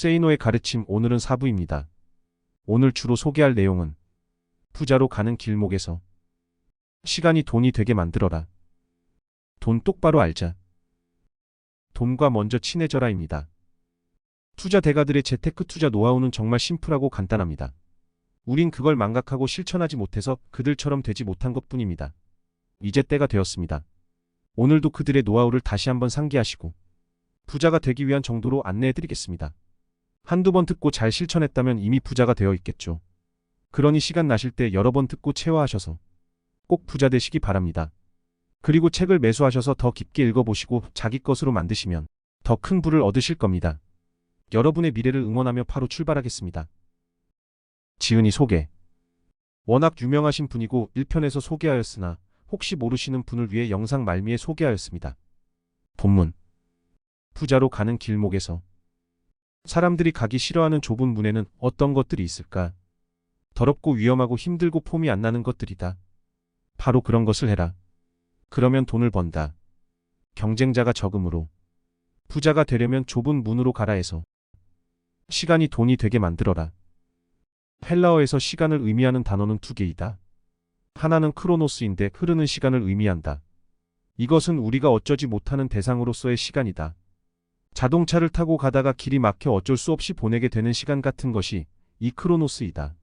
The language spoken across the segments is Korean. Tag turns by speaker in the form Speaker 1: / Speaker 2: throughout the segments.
Speaker 1: 세이노의 가르침 오늘은 4부입니다. 오늘 주로 소개할 내용은 부자로 가는 길목에서 시간이 돈이 되게 만들어라. 돈 똑바로 알자. 돈과 먼저 친해져라입니다. 투자 대가들의 재테크 투자 노하우는 정말 심플하고 간단합니다. 우린 그걸 망각하고 실천하지 못해서 그들처럼 되지 못한 것 뿐입니다. 이제 때가 되었습니다. 오늘도 그들의 노하우를 다시 한번 상기하시고 부자가 되기 위한 정도로 안내해 드리겠습니다. 한두 번 듣고 잘 실천했다면 이미 부자가 되어 있겠죠. 그러니 시간 나실 때 여러 번 듣고 체화하셔서 꼭 부자 되시기 바랍니다. 그리고 책을 매수하셔서 더 깊게 읽어보시고 자기 것으로 만드시면 더 큰 부를 얻으실 겁니다. 여러분의 미래를 응원하며 바로 출발하겠습니다. 지은이 소개. 워낙 유명하신 분이고 1편에서 소개하였으나 혹시 모르시는 분을 위해 영상 말미에 소개하였습니다. 본문. 부자로 가는 길목에서 사람들이 가기 싫어하는 좁은 문에는 어떤 것들이 있을까? 더럽고 위험하고 힘들고 폼이 안 나는 것들이다. 바로 그런 것을 해라. 그러면 돈을 번다. 경쟁자가 적으므로 부자가 되려면 좁은 문으로 가라 해서 시간이 돈이 되게 만들어라. 헬라어에서 시간을 의미하는 단어는 두 개이다. 하나는 크로노스인데 흐르는 시간을 의미한다. 이것은 우리가 어쩌지 못하는 대상으로서의 시간이다. 자동차를 타고 가다가 길이 막혀 어쩔 수 없이 보내게 되는 시간 같은 것이 이 크로노스이다.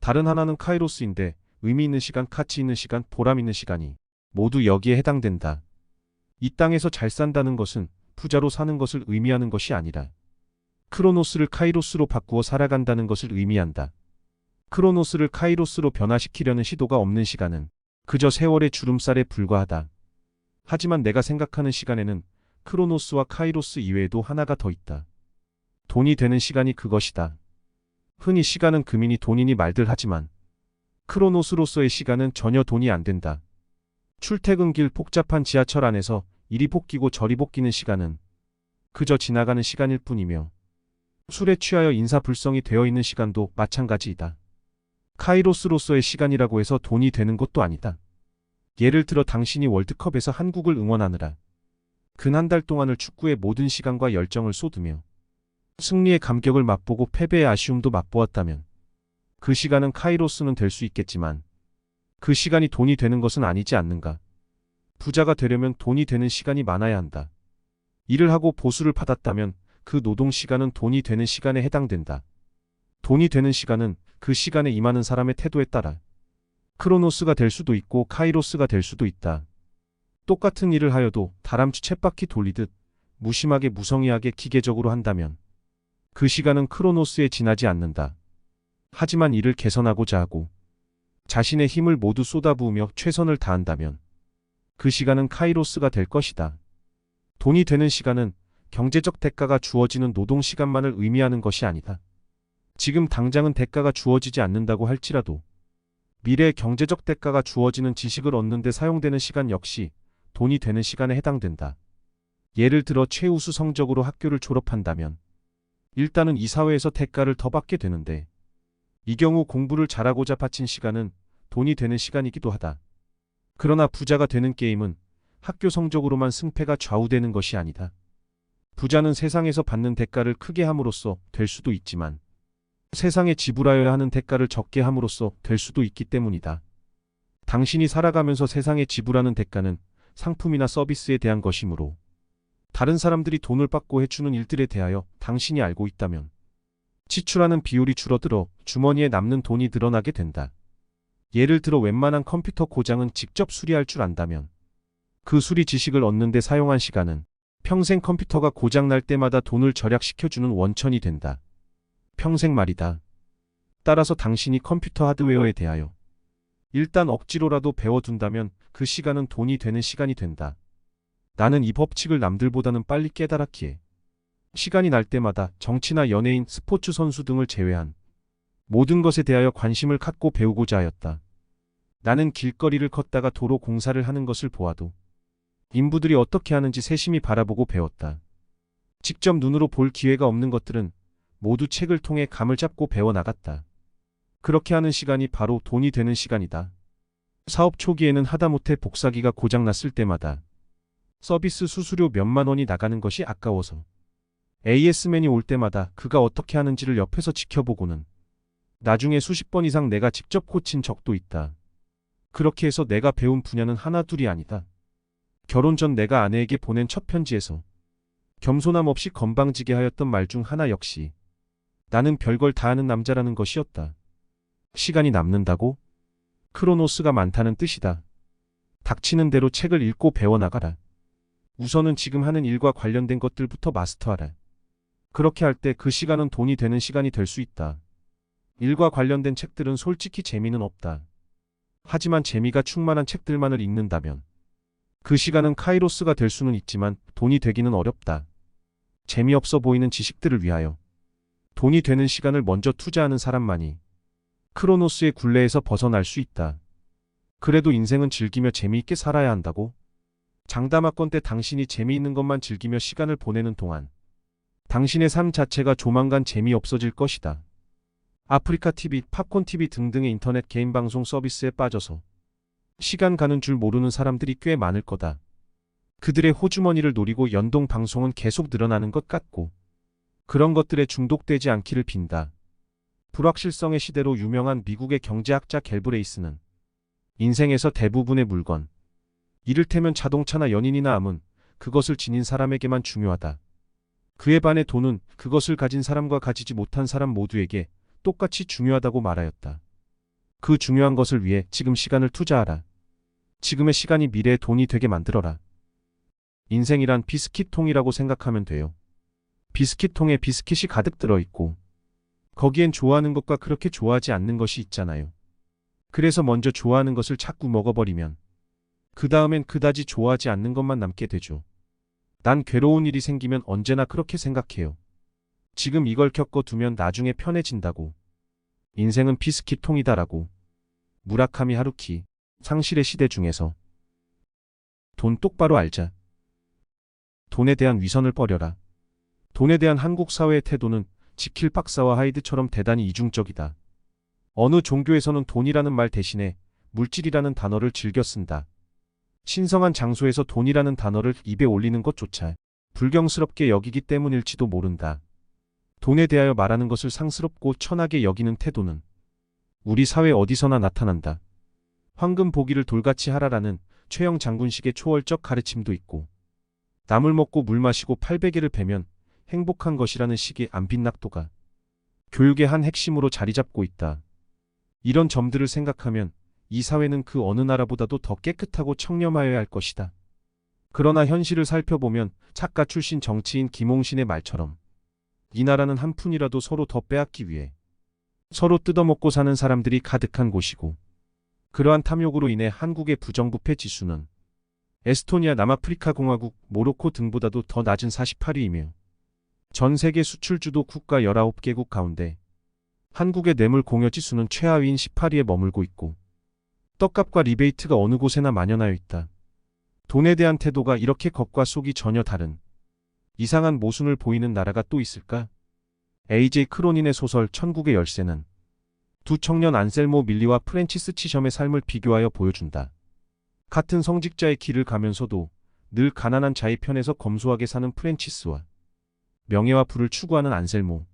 Speaker 1: 다른 하나는 카이로스인데 의미 있는 시간, 가치 있는 시간, 보람 있는 시간이 모두 여기에 해당된다. 이 땅에서 잘 산다는 것은 부자로 사는 것을 의미하는 것이 아니라 크로노스를 카이로스로 바꾸어 살아간다는 것을 의미한다. 크로노스를 카이로스로 변화시키려는 시도가 없는 시간은 그저 세월의 주름살에 불과하다. 하지만 내가 생각하는 시간에는 크로노스와 카이로스 이외에도 하나가 더 있다. 돈이 되는 시간이 그것이다. 흔히 시간은 금이니 돈이니 말들 하지만 크로노스로서의 시간은 전혀 돈이 안 된다. 출퇴근길 복잡한 지하철 안에서 이리 복귀고 저리 복귀는 시간은 그저 지나가는 시간일 뿐이며 술에 취하여 인사불성이 되어 있는 시간도 마찬가지이다. 카이로스로서의 시간이라고 해서 돈이 되는 것도 아니다. 예를 들어 당신이 월드컵에서 한국을 응원하느라 근 한 달 동안을 축구의 모든 시간과 열정을 쏟으며 승리의 감격을 맛보고 패배의 아쉬움도 맛보았다면 그 시간은 카이로스는 될 수 있겠지만 그 시간이 돈이 되는 것은 아니지 않는가. 부자가 되려면 돈이 되는 시간이 많아야 한다. 일을 하고 보수를 받았다면 그 노동 시간은 돈이 되는 시간에 해당된다. 돈이 되는 시간은 그 시간에 임하는 사람의 태도에 따라 크로노스가 될 수도 있고 카이로스가 될 수도 있다. 똑같은 일을 하여도 다람쥐 쳇바퀴 돌리듯 무심하게 무성의하게 기계적으로 한다면 그 시간은 크로노스에 지나지 않는다. 하지만 이를 개선하고자 하고 자신의 힘을 모두 쏟아부으며 최선을 다한다면 그 시간은 카이로스가 될 것이다. 돈이 되는 시간은 경제적 대가가 주어지는 노동 시간만을 의미하는 것이 아니다. 지금 당장은 대가가 주어지지 않는다고 할지라도 미래의 경제적 대가가 주어지는 지식을 얻는 데 사용되는 시간 역시 돈이 되는 시간에 해당된다. 예를 들어 최우수 성적으로 학교를 졸업한다면 일단은 이 사회에서 대가를 더 받게 되는데 이 경우 공부를 잘하고자 바친 시간은 돈이 되는 시간이기도 하다. 그러나 부자가 되는 게임은 학교 성적으로만 승패가 좌우되는 것이 아니다. 부자는 세상에서 받는 대가를 크게 함으로써 될 수도 있지만 세상에 지불하여야 하는 대가를 적게 함으로써 될 수도 있기 때문이다. 당신이 살아가면서 세상에 지불하는 대가는 상품이나 서비스에 대한 것이므로 다른 사람들이 돈을 받고 해주는 일들에 대하여 당신이 알고 있다면 지출하는 비율이 줄어들어 주머니에 남는 돈이 늘어나게 된다. 예를 들어 웬만한 컴퓨터 고장은 직접 수리할 줄 안다면 그 수리 지식을 얻는 데 사용한 시간은 평생 컴퓨터가 고장날 때마다 돈을 절약시켜주는 원천이 된다. 평생 말이다. 따라서 당신이 컴퓨터 하드웨어에 대하여 일단 억지로라도 배워둔다면 그 시간은 돈이 되는 시간이 된다. 나는 이 법칙을 남들보다는 빨리 깨달았기에 시간이 날 때마다 정치나 연예인, 스포츠 선수 등을 제외한 모든 것에 대하여 관심을 갖고 배우고자 하였다. 나는 길거리를 걷다가 도로 공사를 하는 것을 보아도 인부들이 어떻게 하는지 세심히 바라보고 배웠다. 직접 눈으로 볼 기회가 없는 것들은 모두 책을 통해 감을 잡고 배워나갔다. 그렇게 하는 시간이 바로 돈이 되는 시간이다. 사업 초기에는 하다못해 복사기가 고장났을 때마다 서비스 수수료 몇만 원이 나가는 것이 아까워서 AS맨이 올 때마다 그가 어떻게 하는지를 옆에서 지켜보고는 나중에 수십 번 이상 내가 직접 고친 적도 있다. 그렇게 해서 내가 배운 분야는 하나 둘이 아니다. 결혼 전 내가 아내에게 보낸 첫 편지에서 겸손함 없이 건방지게 하였던 말 중 하나 역시 나는 별걸 다 아는 남자라는 것이었다. 시간이 남는다고? 크로노스가 많다는 뜻이다. 닥치는 대로 책을 읽고 배워나가라. 우선은 지금 하는 일과 관련된 것들부터 마스터하라. 그렇게 할 때 그 시간은 돈이 되는 시간이 될 수 있다. 일과 관련된 책들은 솔직히 재미는 없다. 하지만 재미가 충만한 책들만을 읽는다면 그 시간은 카이로스가 될 수는 있지만 돈이 되기는 어렵다. 재미없어 보이는 지식들을 위하여 돈이 되는 시간을 먼저 투자하는 사람만이 크로노스의 굴레에서 벗어날 수 있다. 그래도 인생은 즐기며 재미있게 살아야 한다고? 장담하건 때 당신이 재미있는 것만 즐기며 시간을 보내는 동안 당신의 삶 자체가 조만간 재미없어질 것이다. 아프리카 TV, 팝콘 TV 등등의 인터넷 개인 방송 서비스에 빠져서 시간 가는 줄 모르는 사람들이 꽤 많을 거다. 그들의 호주머니를 노리고 연동 방송은 계속 늘어나는 것 같고 그런 것들에 중독되지 않기를 빈다. 불확실성의 시대로 유명한 미국의 경제학자 갤브레이스는 인생에서 대부분의 물건, 이를테면 자동차나 연인이나 암은 그것을 지닌 사람에게만 중요하다. 그에 반해 돈은 그것을 가진 사람과 가지지 못한 사람 모두에게 똑같이 중요하다고 말하였다. 그 중요한 것을 위해 지금 시간을 투자하라. 지금의 시간이 미래의 돈이 되게 만들어라. 인생이란 비스킷통이라고 생각하면 돼요. 비스킷통에 비스킷이 가득 들어있고 거기엔 좋아하는 것과 그렇게 좋아하지 않는 것이 있잖아요. 그래서 먼저 좋아하는 것을 자꾸 먹어버리면 그 다음엔 그다지 좋아하지 않는 것만 남게 되죠. 난 괴로운 일이 생기면 언제나 그렇게 생각해요. 지금 이걸 겪어두면 나중에 편해진다고. 인생은 비스킷통이다라고. 무라카미 하루키, 상실의 시대 중에서. 돈 똑바로 알자. 돈에 대한 위선을 버려라. 돈에 대한 한국 사회의 태도는 지킬 박사와 하이드처럼 대단히 이중적이다. 어느 종교에서는 돈이라는 말 대신에 물질이라는 단어를 즐겨 쓴다. 신성한 장소에서 돈이라는 단어를 입에 올리는 것조차 불경스럽게 여기기 때문일지도 모른다. 돈에 대하여 말하는 것을 상스럽고 천하게 여기는 태도는 우리 사회 어디서나 나타난다. 황금 보기를 돌같이 하라라는 최영 장군식의 초월적 가르침도 있고 남을 먹고 물 마시고 800개를 베면 행복한 것이라는 식의 안빈낙도가 교육의 한 핵심으로 자리 잡고 있다. 이런 점들을 생각하면 이 사회는 그 어느 나라보다도 더 깨끗하고 청렴하여야 할 것이다. 그러나 현실을 살펴보면 작가 출신 정치인 김홍신의 말처럼 이 나라는 한 푼이라도 서로 더 빼앗기 위해 서로 뜯어먹고 사는 사람들이 가득한 곳이고 그러한 탐욕으로 인해 한국의 부정부패 지수는 에스토니아, 남아프리카 공화국, 모로코 등보다도 더 낮은 48위이며 전 세계 수출주도 국가 19개국 가운데 한국의 뇌물 공여 지수는 최하위인 18위에 머물고 있고 떡값과 리베이트가 어느 곳에나 만연하여 있다. 돈에 대한 태도가 이렇게 겉과 속이 전혀 다른 이상한 모순을 보이는 나라가 또 있을까? A.J. 크로닌의 소설 천국의 열쇠는 두 청년 안셀모 밀리와 프랜치스 치점의 삶을 비교하여 보여준다. 같은 성직자의 길을 가면서도 늘 가난한 자의 편에서 검소하게 사는 프랜치스와 명예와 부를 추구하는 안셀모.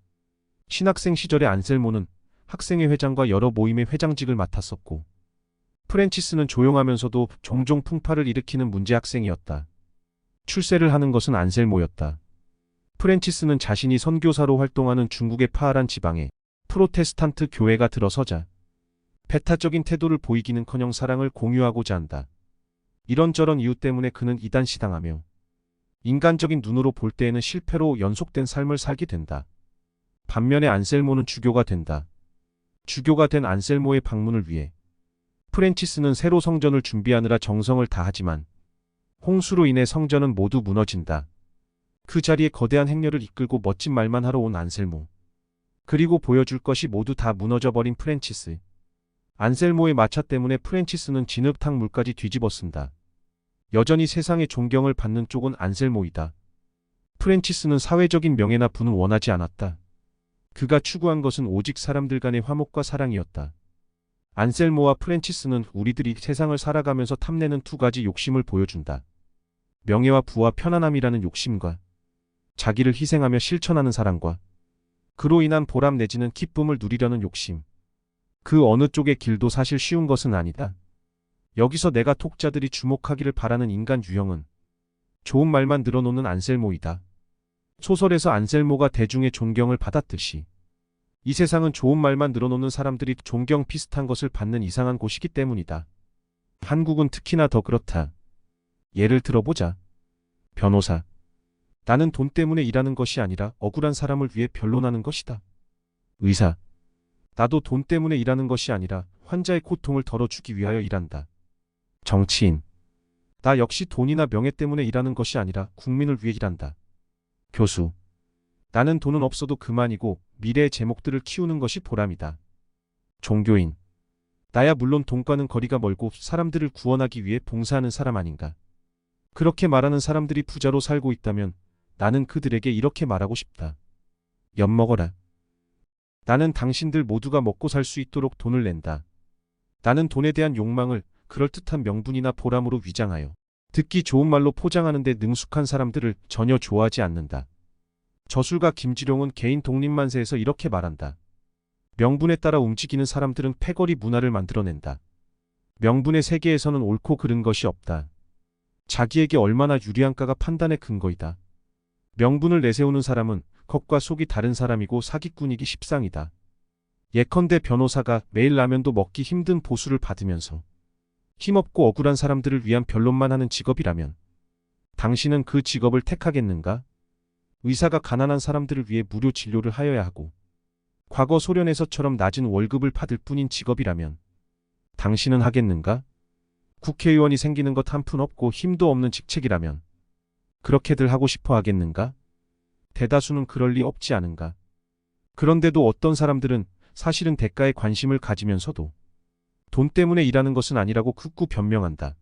Speaker 1: 신학생 시절의 안셀모는 학생회 회장과 여러 모임의 회장직을 맡았었고 프랜치스는 조용하면서도 종종 풍파를 일으키는 문제 학생이었다. 출세를 하는 것은 안셀모였다. 프랜치스는 자신이 선교사로 활동하는 중국의 파알한 지방에 프로테스탄트 교회가 들어서자 배타적인 태도를 보이기는커녕 사랑을 공유하고자 한다. 이런저런 이유 때문에 그는 이단시당하며 인간적인 눈으로 볼 때에는 실패로 연속된 삶을 살게 된다. 반면에 안셀모는 주교가 된다. 주교가 된 안셀모의 방문을 위해 프랜치스는 새로 성전을 준비하느라 정성을 다하지만 홍수로 인해 성전은 모두 무너진다. 그 자리에 거대한 행렬을 이끌고 멋진 말만 하러 온 안셀모. 그리고 보여줄 것이 모두 다 무너져버린 프랜치스. 안셀모의 마차 때문에 프랜치스는 진흙탕 물까지 뒤집어쓴다. 여전히 세상의 존경을 받는 쪽은 안셀모이다. 프랜치스는 사회적인 명예나 부는 원하지 않았다. 그가 추구한 것은 오직 사람들 간의 화목과 사랑이었다. 안셀모와 프랜치스는 우리들이 세상을 살아가면서 탐내는 두 가지 욕심을 보여준다. 명예와 부와 편안함이라는 욕심과 자기를 희생하며 실천하는 사랑과 그로 인한 보람 내지는 기쁨을 누리려는 욕심. 그 어느 쪽의 길도 사실 쉬운 것은 아니다. 여기서 내가 독자들이 주목하기를 바라는 인간 유형은 좋은 말만 늘어놓는 안셀모이다. 소설에서 안셀모가 대중의 존경을 받았듯이 이 세상은 좋은 말만 늘어놓는 사람들이 존경 비슷한 것을 받는 이상한 곳이기 때문이다. 한국은 특히나 더 그렇다. 예를 들어보자. 변호사. 나는 돈 때문에 일하는 것이 아니라 억울한 사람을 위해 변론하는 것이다. 의사. 나도 돈 때문에 일하는 것이 아니라 환자의 고통을 덜어주기 위하여 일한다. 정치인. 나 역시 돈이나 명예 때문에 일하는 것이 아니라 국민을 위해 일한다. 교수. 나는 돈은 없어도 그만이고 미래의 제목들을 키우는 것이 보람이다. 종교인. 나야 물론 돈과는 거리가 멀고 사람들을 구원하기 위해 봉사하는 사람 아닌가. 그렇게 말하는 사람들이 부자로 살고 있다면 나는 그들에게 이렇게 말하고 싶다. 엿 먹어라. 나는 당신들 모두가 먹고 살 수 있도록 돈을 낸다. 나는 돈에 대한 욕망을 그럴듯한 명분이나 보람으로 위장하여 듣기 좋은 말로 포장하는데 능숙한 사람들을 전혀 좋아하지 않는다. 저술가 김지룡은 개인 독립만세에서 이렇게 말한다. 명분에 따라 움직이는 사람들은 패거리 문화를 만들어낸다. 명분의 세계에서는 옳고 그른 것이 없다. 자기에게 얼마나 유리한가가 판단의 근거이다. 명분을 내세우는 사람은 겉과 속이 다른 사람이고 사기꾼이기 십상이다. 예컨대 변호사가 매일 라면도 먹기 힘든 보수를 받으면서 힘없고 억울한 사람들을 위한 변론만 하는 직업이라면 당신은 그 직업을 택하겠는가? 의사가 가난한 사람들을 위해 무료 진료를 하여야 하고 과거 소련에서처럼 낮은 월급을 받을 뿐인 직업이라면 당신은 하겠는가? 국회의원이 생기는 것 한 푼 없고 힘도 없는 직책이라면 그렇게들 하고 싶어 하겠는가? 대다수는 그럴 리 없지 않은가? 그런데도 어떤 사람들은 사실은 대가에 관심을 가지면서도 돈 때문에 일하는 것은 아니라고 극구 변명한다.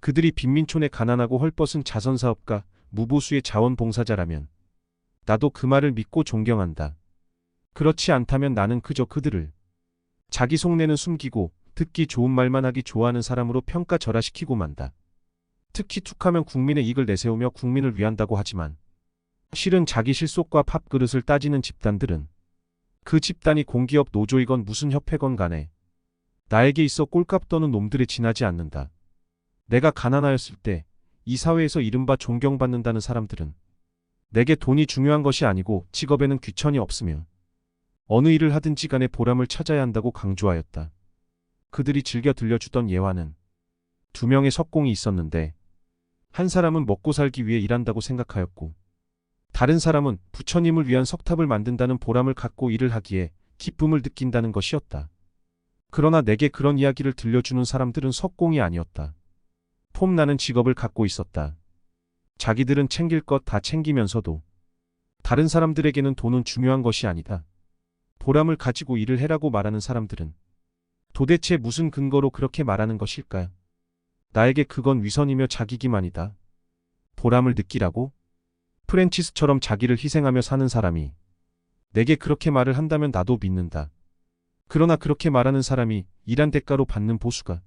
Speaker 1: 그들이 빈민촌에 가난하고 헐벗은 자선사업가, 무보수의 자원봉사자라면 나도 그 말을 믿고 존경한다. 그렇지 않다면 나는 그저 그들을 자기 속내는 숨기고 듣기 좋은 말만 하기 좋아하는 사람으로 평가절하시키고 만다. 특히 툭하면 국민의 이익을 내세우며 국민을 위한다고 하지만 실은 자기 실속과 밥그릇을 따지는 집단들은 그 집단이 공기업 노조이건 무슨 협회건 간에 나에게 있어 꼴값 떠는 놈들에 지나지 않는다. 내가 가난하였을 때 이 사회에서 이른바 존경받는다는 사람들은 내게 돈이 중요한 것이 아니고 직업에는 귀천이 없으며 어느 일을 하든지 간에 보람을 찾아야 한다고 강조하였다. 그들이 즐겨 들려주던 예화는 두 명의 석공이 있었는데 한 사람은 먹고 살기 위해 일한다고 생각하였고 다른 사람은 부처님을 위한 석탑을 만든다는 보람을 갖고 일을 하기에 기쁨을 느낀다는 것이었다. 그러나 내게 그런 이야기를 들려주는 사람들은 석공이 아니었다. 폼나는 직업을 갖고 있었다. 자기들은 챙길 것 다 챙기면서도 다른 사람들에게는 돈은 중요한 것이 아니다. 보람을 가지고 일을 해라고 말하는 사람들은 도대체 무슨 근거로 그렇게 말하는 것일까? 나에게 그건 위선이며 자기기만이다. 보람을 느끼라고? 프랜치스처럼 자기를 희생하며 사는 사람이 내게 그렇게 말을 한다면 나도 믿는다. 그러나 그렇게 말하는 사람이 일한 대가로 받는 보수가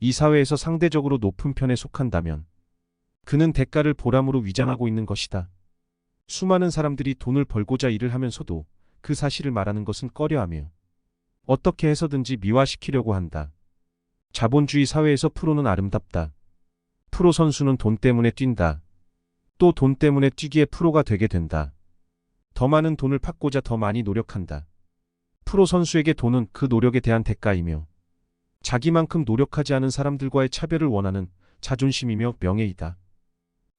Speaker 1: 이 사회에서 상대적으로 높은 편에 속한다면 그는 대가를 보람으로 위장하고 있는 것이다. 수많은 사람들이 돈을 벌고자 일을 하면서도 그 사실을 말하는 것은 꺼려하며 어떻게 해서든지 미화시키려고 한다. 자본주의 사회에서 프로는 아름답다. 프로 선수는 돈 때문에 뛴다. 또 돈 때문에 뛰기에 프로가 되게 된다. 더 많은 돈을 받고자 더 많이 노력한다. 프로 선수에게 돈은 그 노력에 대한 대가이며 자기만큼 노력하지 않은 사람들과의 차별을 원하는 자존심이며 명예이다.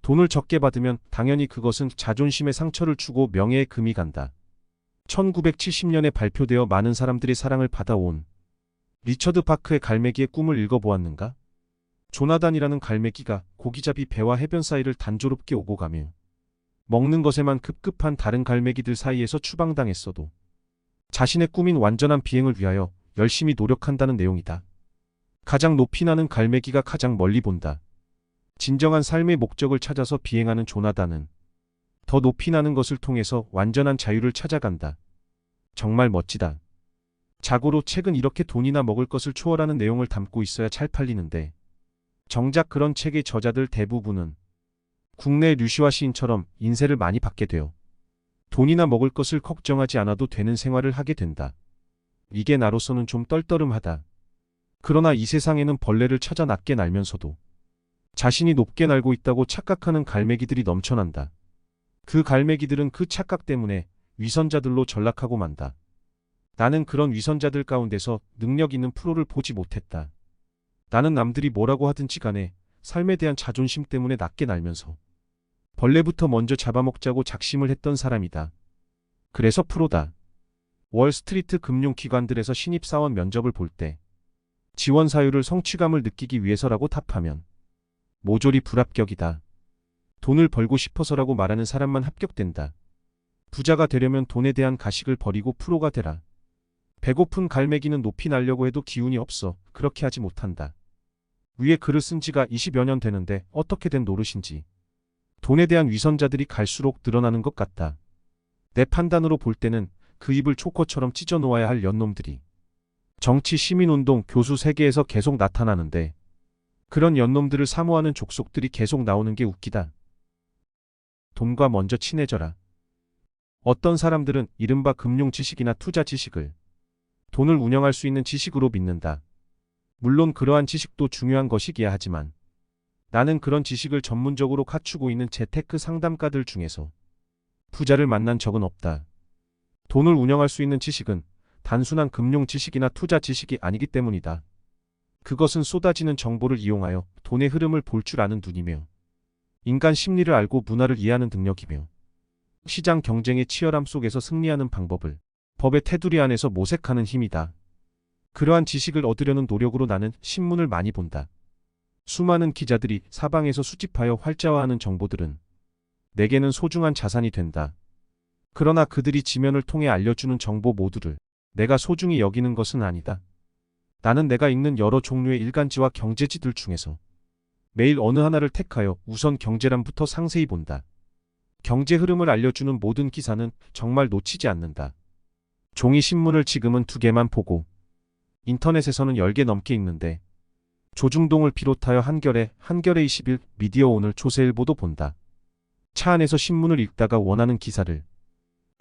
Speaker 1: 돈을 적게 받으면 당연히 그것은 자존심의 상처를 주고 명예에 금이 간다. 1970년에 발표되어 많은 사람들의 사랑을 받아온 리처드 파크의 갈매기의 꿈을 읽어보았는가? 조나단이라는 갈매기가 고기잡이 배와 해변 사이를 단조롭게 오고 가며 먹는 것에만 급급한 다른 갈매기들 사이에서 추방당했어도 자신의 꿈인 완전한 비행을 위하여 열심히 노력한다는 내용이다. 가장 높이 나는 갈매기가 가장 멀리 본다. 진정한 삶의 목적을 찾아서 비행하는 조나단은 더 높이 나는 것을 통해서 완전한 자유를 찾아간다. 정말 멋지다. 자고로 책은 이렇게 돈이나 먹을 것을 초월하는 내용을 담고 있어야 잘 팔리는데 정작 그런 책의 저자들 대부분은 국내 류시와 시인처럼 인세를 많이 받게 되어 돈이나 먹을 것을 걱정하지 않아도 되는 생활을 하게 된다. 이게 나로서는 좀 떨떠름하다. 그러나 이 세상에는 벌레를 찾아 낮게 날면서도 자신이 높게 날고 있다고 착각하는 갈매기들이 넘쳐난다. 그 갈매기들은 그 착각 때문에 위선자들로 전락하고 만다. 나는 그런 위선자들 가운데서 능력 있는 프로를 보지 못했다. 나는 남들이 뭐라고 하든지 간에 삶에 대한 자존심 때문에 낮게 날면서 벌레부터 먼저 잡아먹자고 작심을 했던 사람이다. 그래서 프로다. 월스트리트 금융기관들에서 신입사원 면접을 볼 때 지원 사유를 성취감을 느끼기 위해서라고 답하면 모조리 불합격이다. 돈을 벌고 싶어서라고 말하는 사람만 합격된다. 부자가 되려면 돈에 대한 가식을 버리고 프로가 되라. 배고픈 갈매기는 높이 날려고 해도 기운이 없어 그렇게 하지 못한다. 위에 글을 쓴 지가 20여 년 되는데 어떻게 된 노릇인지. 돈에 대한 위선자들이 갈수록 늘어나는 것 같다. 내 판단으로 볼 때는 그 입을 초코처럼 찢어 놓아야 할 연놈들이 정치 시민운동 교수 세계에서 계속 나타나는데 그런 연놈들을 사모하는 족속들이 계속 나오는 게 웃기다. 돈과 먼저 친해져라. 어떤 사람들은 이른바 금융 지식이나 투자 지식을 돈을 운영할 수 있는 지식으로 믿는다. 물론 그러한 지식도 중요한 것이기야 하지만 나는 그런 지식을 전문적으로 갖추고 있는 재테크 상담가들 중에서 부자를 만난 적은 없다. 돈을 운영할 수 있는 지식은 단순한 금융 지식이나 투자 지식이 아니기 때문이다. 그것은 쏟아지는 정보를 이용하여 돈의 흐름을 볼 줄 아는 눈이며 인간 심리를 알고 문화를 이해하는 능력이며 시장 경쟁의 치열함 속에서 승리하는 방법을 법의 테두리 안에서 모색하는 힘이다. 그러한 지식을 얻으려는 노력으로 나는 신문을 많이 본다. 수많은 기자들이 사방에서 수집하여 활자화하는 정보들은 내게는 소중한 자산이 된다. 그러나 그들이 지면을 통해 알려주는 정보 모두를 내가 소중히 여기는 것은 아니다. 나는 내가 읽는 여러 종류의 일간지와 경제지들 중에서 매일 어느 하나를 택하여 우선 경제란부터 상세히 본다. 경제 흐름을 알려주는 모든 기사는 정말 놓치지 않는다. 종이 신문을 지금은 두 개만 보고 인터넷에서는 10개 넘게 읽는데 조중동을 비롯하여 한겨레, 한겨레 20일, 미디어 오늘, 조세일보도 본다. 차 안에서 신문을 읽다가 원하는 기사를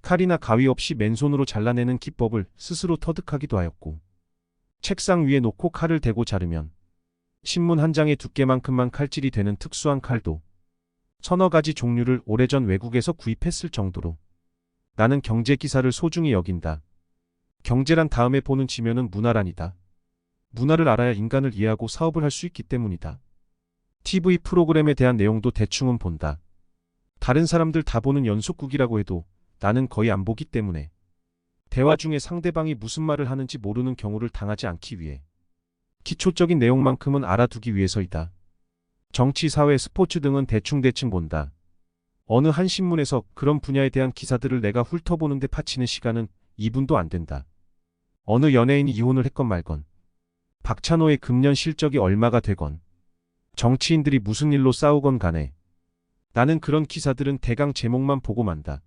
Speaker 1: 칼이나 가위 없이 맨손으로 잘라내는 기법을 스스로 터득하기도 하였고 책상 위에 놓고 칼을 대고 자르면 신문 한 장의 두께만큼만 칼질이 되는 특수한 칼도 서너 가지 종류를 오래전 외국에서 구입했을 정도로 나는 경제 기사를 소중히 여긴다. 경제란 다음에 보는 지면은 문화란이다. 문화를 알아야 인간을 이해하고 사업을 할 수 있기 때문이다. TV 프로그램에 대한 내용도 대충은 본다. 다른 사람들 다 보는 연속극이라고 해도 나는 거의 안 보기 때문에 대화 중에 상대방이 무슨 말을 하는지 모르는 경우를 당하지 않기 위해 기초적인 내용만큼은 알아두기 위해서이다. 정치, 사회, 스포츠 등은 대충대충 본다. 어느 한 신문에서 그런 분야에 대한 기사들을 내가 훑어보는데 파치는 시간은 2분도 안 된다. 어느 연예인이 이혼을 했건 말건, 박찬호의 금년 실적이 얼마가 되건, 정치인들이 무슨 일로 싸우건 간에 나는 그런 기사들은 대강 제목만 보고 만다.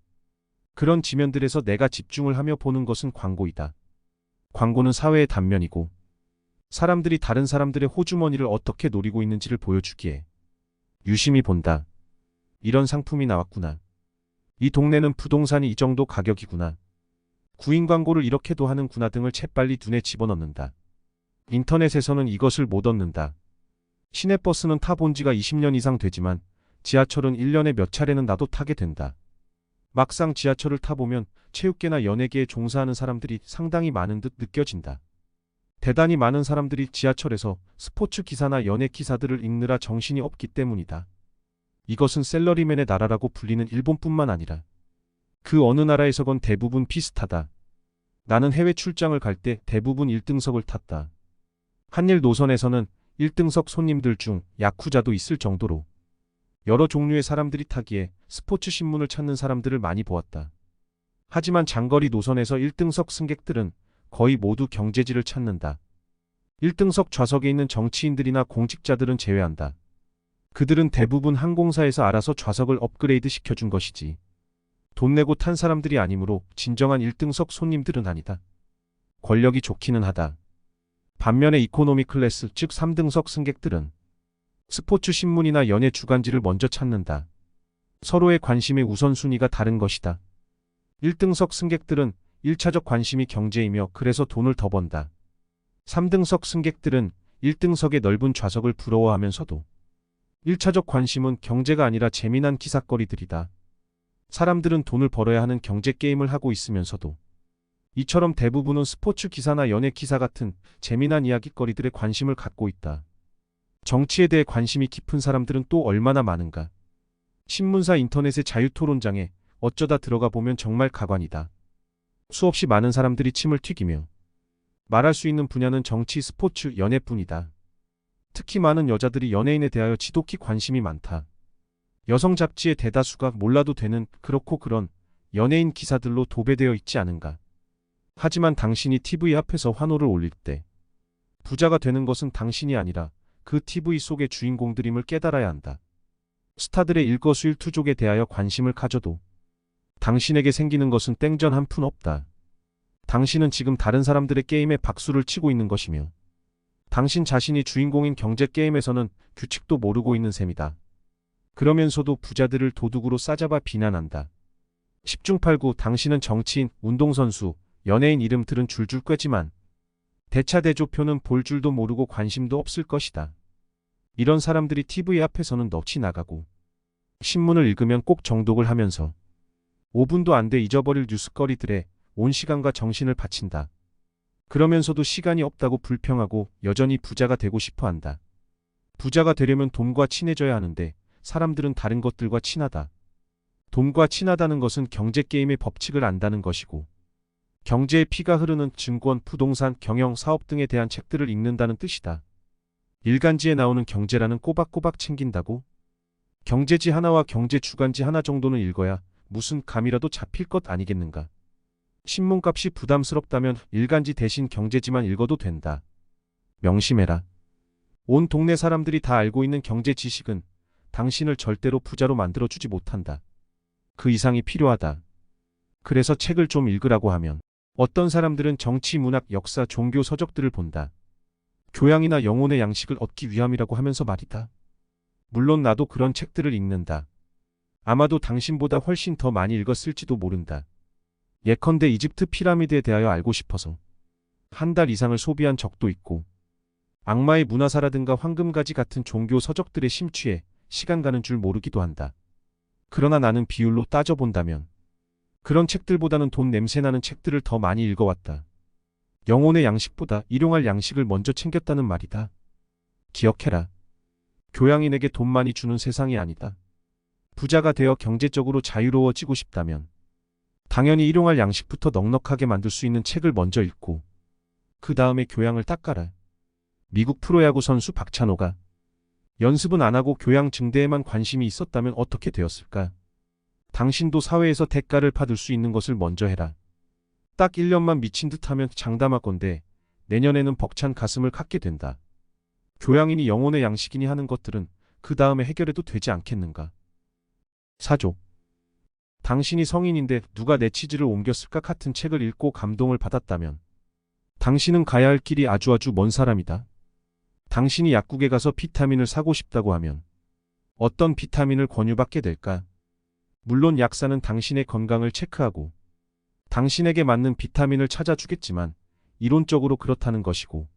Speaker 1: 그런 지면들에서 내가 집중을 하며 보는 것은 광고이다. 광고는 사회의 단면이고 사람들이 다른 사람들의 호주머니를 어떻게 노리고 있는지를 보여주기에 유심히 본다. 이런 상품이 나왔구나. 이 동네는 부동산이 이 정도 가격이구나. 구인 광고를 이렇게도 하는구나 등을 재빨리 눈에 집어넣는다. 인터넷에서는 이것을 못 얻는다. 시내버스는 타본 지가 20년 이상 되지만 지하철은 1년에 몇 차례는 나도 타게 된다. 막상 지하철을 타보면 체육계나 연예계에 종사하는 사람들이 상당히 많은 듯 느껴진다. 대단히 많은 사람들이 지하철에서 스포츠 기사나 연예 기사들을 읽느라 정신이 없기 때문이다. 이것은 셀러리맨의 나라라고 불리는 일본뿐만 아니라 그 어느 나라에서건 대부분 비슷하다. 나는 해외 출장을 갈 때 대부분 1등석을 탔다. 한일 노선에서는 1등석 손님들 중 야쿠자도 있을 정도로 여러 종류의 사람들이 타기에 스포츠 신문을 찾는 사람들을 많이 보았다. 하지만 장거리 노선에서 1등석 승객들은 거의 모두 경제지를 찾는다. 1등석 좌석에 있는 정치인들이나 공직자들은 제외한다. 그들은 대부분 항공사에서 알아서 좌석을 업그레이드 시켜준 것이지. 돈 내고 탄 사람들이 아니므로 진정한 1등석 손님들은 아니다. 권력이 좋기는 하다. 반면에 이코노미 클래스 즉 3등석 승객들은 스포츠 신문이나 연예 주간지를 먼저 찾는다. 서로의 관심의 우선순위가 다른 것이다. 1등석 승객들은 1차적 관심이 경제이며 그래서 돈을 더 번다. 3등석 승객들은 1등석의 넓은 좌석을 부러워하면서도 1차적 관심은 경제가 아니라 재미난 기사거리들이다. 사람들은 돈을 벌어야 하는 경제 게임을 하고 있으면서도 이처럼 대부분은 스포츠 기사나 연예 기사 같은 재미난 이야기거리들에 관심을 갖고 있다. 정치에 대해 관심이 깊은 사람들은 또 얼마나 많은가. 신문사 인터넷의 자유토론장에 어쩌다 들어가 보면 정말 가관이다. 수없이 많은 사람들이 침을 튀기며 말할 수 있는 분야는 정치, 스포츠, 연예뿐이다. 특히 많은 여자들이 연예인에 대하여 지독히 관심이 많다. 여성 잡지의 대다수가 몰라도 되는 그렇고 그런 연예인 기사들로 도배되어 있지 않은가. 하지만 당신이 TV 앞에서 환호를 올릴 때 부자가 되는 것은 당신이 아니라 그 TV 속의 주인공들임을 깨달아야 한다. 스타들의 일거수일투족에 대하여 관심을 가져도 당신에게 생기는 것은 땡전 한 푼 없다. 당신은 지금 다른 사람들의 게임에 박수를 치고 있는 것이며 당신 자신이 주인공인 경제 게임에서는 규칙도 모르고 있는 셈이다. 그러면서도 부자들을 도둑으로 싸잡아 비난한다. 10중 8구 당신은 정치인, 운동선수, 연예인 이름들은 줄줄 꿰지만 대차대조표는 볼 줄도 모르고 관심도 없을 것이다. 이런 사람들이 TV 앞에서는 넋이 나가고 신문을 읽으면 꼭 정독을 하면서 5분도 안 돼 잊어버릴 뉴스거리들에 온 시간과 정신을 바친다. 그러면서도 시간이 없다고 불평하고 여전히 부자가 되고 싶어 한다. 부자가 되려면 돈과 친해져야 하는데 사람들은 다른 것들과 친하다. 돈과 친하다는 것은 경제 게임의 법칙을 안다는 것이고 경제의 피가 흐르는 증권, 부동산, 경영, 사업 등에 대한 책들을 읽는다는 뜻이다. 일간지에 나오는 경제라는 꼬박꼬박 챙긴다고? 경제지 하나와 경제 주간지 하나 정도는 읽어야 무슨 감이라도 잡힐 것 아니겠는가? 신문값이 부담스럽다면 일간지 대신 경제지만 읽어도 된다. 명심해라. 온 동네 사람들이 다 알고 있는 경제 지식은 당신을 절대로 부자로 만들어주지 못한다. 그 이상이 필요하다. 그래서 책을 좀 읽으라고 하면 어떤 사람들은 정치, 문학, 역사, 종교 서적들을 본다. 교양이나 영혼의 양식을 얻기 위함이라고 하면서 말이다. 물론 나도 그런 책들을 읽는다. 아마도 당신보다 훨씬 더 많이 읽었을지도 모른다. 예컨대 이집트 피라미드에 대하여 알고 싶어서 한 달 이상을 소비한 적도 있고 악마의 문화사라든가 황금가지 같은 종교 서적들에 심취해 시간 가는 줄 모르기도 한다. 그러나 나는 비율로 따져본다면 그런 책들보다는 돈 냄새나는 책들을 더 많이 읽어왔다. 영혼의 양식보다 일용할 양식을 먼저 챙겼다는 말이다. 기억해라. 교양인에게 돈 많이 주는 세상이 아니다. 부자가 되어 경제적으로 자유로워지고 싶다면 당연히 일용할 양식부터 넉넉하게 만들 수 있는 책을 먼저 읽고 그 다음에 교양을 닦아라. 미국 프로야구 선수 박찬호가 연습은 안 하고 교양 증대에만 관심이 있었다면 어떻게 되었을까? 당신도 사회에서 대가를 받을 수 있는 것을 먼저 해라. 딱 1년만 미친 듯 하면 장담하건대 내년에는 벅찬 가슴을 갖게 된다. 교양인이 영혼의 양식이니 하는 것들은 그 다음에 해결해도 되지 않겠는가? 사조. 당신이 성인인데 누가 내 치즈를 옮겼을까 같은 책을 읽고 감동을 받았다면 당신은 가야 할 길이 아주 아주 먼 사람이다. 당신이 약국에 가서 비타민을 사고 싶다고 하면 어떤 비타민을 권유받게 될까? 물론 약사는 당신의 건강을 체크하고 당신에게 맞는 비타민을 찾아주겠지만 이론적으로 그렇다는 것이고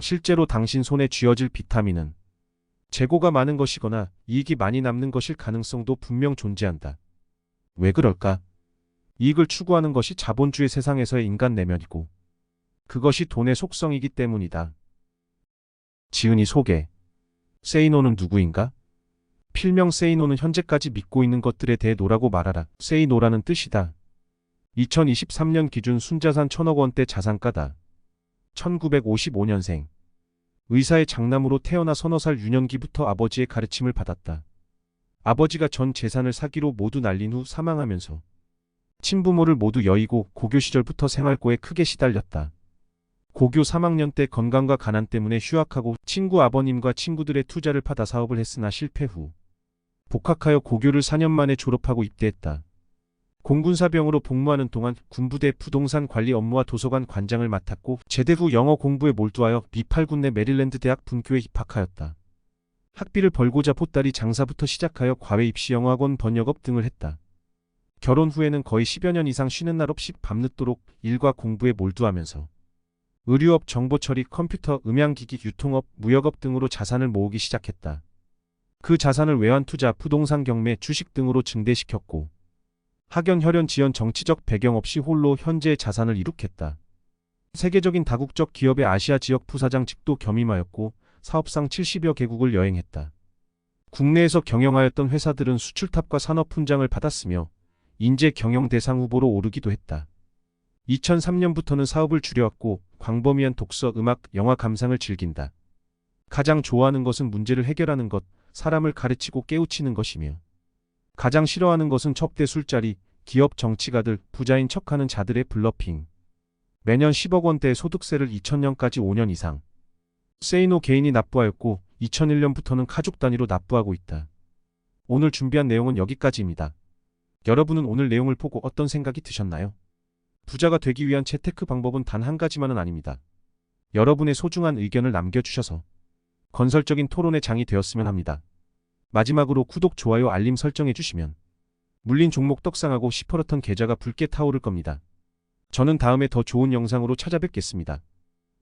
Speaker 1: 실제로 당신 손에 쥐어질 비타민은 재고가 많은 것이거나 이익이 많이 남는 것일 가능성도 분명 존재한다. 왜 그럴까? 이익을 추구하는 것이 자본주의 세상에서의 인간 내면이고 그것이 돈의 속성이기 때문이다. 지은이 소개. 세이노는 누구인가? 필명 세이노는 현재까지 믿고 있는 것들에 대해 노라고 말하라. 세이노라는 뜻이다. 2023년 기준 순자산 천억 원대 자산가다. 1955년생. 의사의 장남으로 태어나 서너 살 유년기부터 아버지의 가르침을 받았다. 아버지가 전 재산을 사기로 모두 날린 후 사망하면서 친부모를 모두 여의고 고교 시절부터 생활고에 크게 시달렸다. 고교 3학년 때 건강과 가난 때문에 휴학하고 친구 아버님과 친구들의 투자를 받아 사업을 했으나 실패 후 복학하여 고교를 4년 만에 졸업하고 입대했다. 공군사병으로 복무하는 동안 군부대 부동산 관리 업무와 도서관 관장을 맡았고 제대 후 영어 공부에 몰두하여 미8군 내 메릴랜드 대학 분교에 입학하였다. 학비를 벌고자 보따리 장사부터 시작하여 과외 입시 영어학원 번역업 등을 했다. 결혼 후에는 거의 10여 년 이상 쉬는 날 없이 밤늦도록 일과 공부에 몰두하면서 의류업, 정보처리, 컴퓨터, 음향기기, 유통업, 무역업 등으로 자산을 모으기 시작했다. 그 자산을 외환투자, 부동산 경매, 주식 등으로 증대시켰고 학연, 혈연, 지연, 정치적 배경 없이 홀로 현재의 자산을 이룩했다. 세계적인 다국적 기업의 아시아 지역 부사장직도 겸임하였고 사업상 70여 개국을 여행했다. 국내에서 경영하였던 회사들은 수출탑과 산업훈장을 받았으며 인재 경영 대상 후보로 오르기도 했다. 2003년부터는 사업을 줄여왔고 광범위한 독서, 음악, 영화 감상을 즐긴다. 가장 좋아하는 것은 문제를 해결하는 것, 사람을 가르치고 깨우치는 것이며 가장 싫어하는 것은 첩대 술자리, 기업 정치가들, 부자인 척하는 자들의 블러핑. 매년 10억 원대의 소득세를 2000년까지 5년 이상 세이노 개인이 납부하였고 2001년부터는 가족 단위로 납부하고 있다. 오늘 준비한 내용은 여기까지입니다. 여러분은 오늘 내용을 보고 어떤 생각이 드셨나요? 부자가 되기 위한 재테크 방법은 단 한 가지만은 아닙니다. 여러분의 소중한 의견을 남겨주셔서 건설적인 토론의 장이 되었으면 합니다. 마지막으로 구독, 좋아요, 알림 설정해주시면 물린 종목 떡상하고 시퍼렇던 계좌가 붉게 타오를 겁니다. 저는 다음에 더 좋은 영상으로 찾아뵙겠습니다.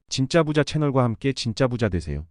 Speaker 1: 진짜 부자 채널과 함께 진짜 부자 되세요.